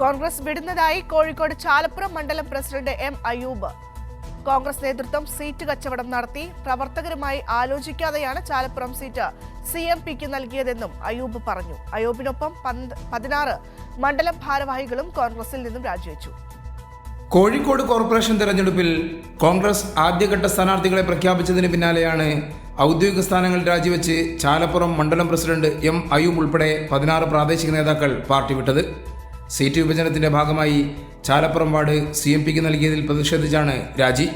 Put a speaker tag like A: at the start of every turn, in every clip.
A: കോൺഗ്രസ് വിടുന്നതായി കോഴിക്കോട് ചാലപ്പുറം മണ്ഡലം president M Ayub Congress നേതൃത്വം seat കച്ചവടം നടത്തി പ്രവർത്തകരുമായി ആലോചിക്കാതെയാണ് ചാലപ്പുറം സീറ്റ് സി എം പിക്ക് നൽകിയതെന്നും അയൂബ് പറഞ്ഞു. അയൂബിനൊപ്പം പതിനാറ് മണ്ഡലം ഭാരവാഹികളും കോൺഗ്രസിൽ നിന്നും രാജിവെച്ചു.
B: കോഴിക്കോട് കോർപ്പറേഷൻ തെരഞ്ഞെടുപ്പിൽ കോൺഗ്രസ് ആദ്യഘട്ട സ്ഥാനാർത്ഥികളെ പ്രഖ്യാപിച്ചതിന് പിന്നാലെയാണ് ഔദ്യോഗിക സ്ഥാനങ്ങൾ രാജിവെച്ച് ചാലപ്പുറം മണ്ഡലം പ്രസിഡന്റ് എം അയൂബ് ഉൾപ്പെടെ പതിനാറ് പ്രാദേശിക നേതാക്കൾ പാർട്ടി വിട്ടത്. സീറ്റ് വിഭജനത്തിന്റെ ഭാഗമായി ചാലപ്പുറം വാർഡ് സി എം പിക്ക് നൽകിയതിൽ പ്രതിഷേധിച്ചാണ് രാജി.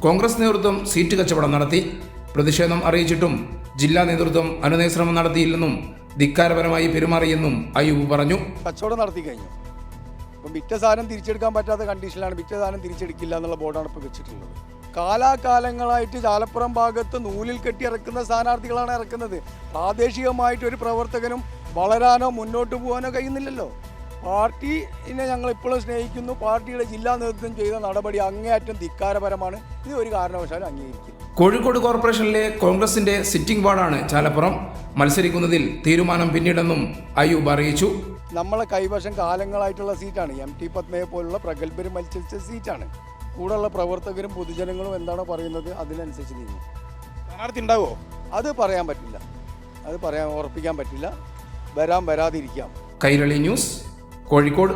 B: കോൺഗ്രസ് നേതൃത്വം സീറ്റ് കച്ചവടം നടത്തി. പ്രതിഷേധം അറിയിച്ചിട്ടും ജില്ലാ നേതൃത്വം അനുനയശ്രമം നടത്തിയില്ലെന്നും ധിക്കാരപരമായി പെരുമാറിയെന്നും അയ്യൂബ് പറഞ്ഞു.
C: കച്ചവടം നടത്തി കഴിഞ്ഞു. അപ്പം വിറ്റ സാധനം തിരിച്ചെടുക്കാൻ പറ്റാത്ത കണ്ടീഷനിലാണ് വിറ്റ സാധനം തിരിച്ചെടുക്കില്ല എന്നുള്ള ബോർഡാണ് ഇപ്പോൾ വെച്ചിട്ടുള്ളത്. കാലാകാലങ്ങളായിട്ട് ചാലപ്പുറം ഭാഗത്ത് നൂലിൽ കെട്ടി ഇറക്കുന്ന സ്ഥാനാർത്ഥികളാണ് ഇറക്കുന്നത്. പ്രാദേശികമായിട്ട് ഒരു പ്രവർത്തകനും വളരാനോ മുന്നോട്ട് പോകാനോ കഴിയുന്നില്ലല്ലോ. പാർട്ടിനെ ഞങ്ങൾ ഇപ്പോഴും സ്നേഹിക്കുന്നു. പാർട്ടിയുടെ ജില്ലാ നേതൃത്വം ചെയ്ത നടപടി അങ്ങേയറ്റം ധിക്കാരപരമാണ്. ഇത് ഒരു കാരണവശാലും അംഗീകരിക്കും
B: കോഴിക്കോട് കോർപ്പറേഷനിലെ കോൺഗ്രസിന്റെ സിറ്റിംഗ് വാർഡാണ് ചാലപ്പുറം. മത്സരിക്കുന്നതിൽ തീരുമാനം പിന്നീടെന്നും അയ്യൂബ് അറിയിച്ചു.
C: നമ്മളെ കൈവശം കാലങ്ങളായിട്ടുള്ള സീറ്റാണ്. എം ടി പത്മയെ പോലുള്ള പ്രഗത്ഭരും മത്സരിച്ച സീറ്റാണ്. കൂടെയുള്ള പ്രവർത്തകരും പൊതുജനങ്ങളും എന്താണോ പറയുന്നത്? അതിനനുസരിച്ച് നീങ്ങും.
D: സ്ഥാനാർത്ഥി ഉണ്ടാവോ
C: അത് പറയാൻ പറ്റില്ല. അത് പറയാൻ ഉറപ്പിക്കാൻ പറ്റില്ല. വരാം വരാതിരിക്കാം.
B: കൈരളി ന്യൂസ്. കോഴിക്കോട്.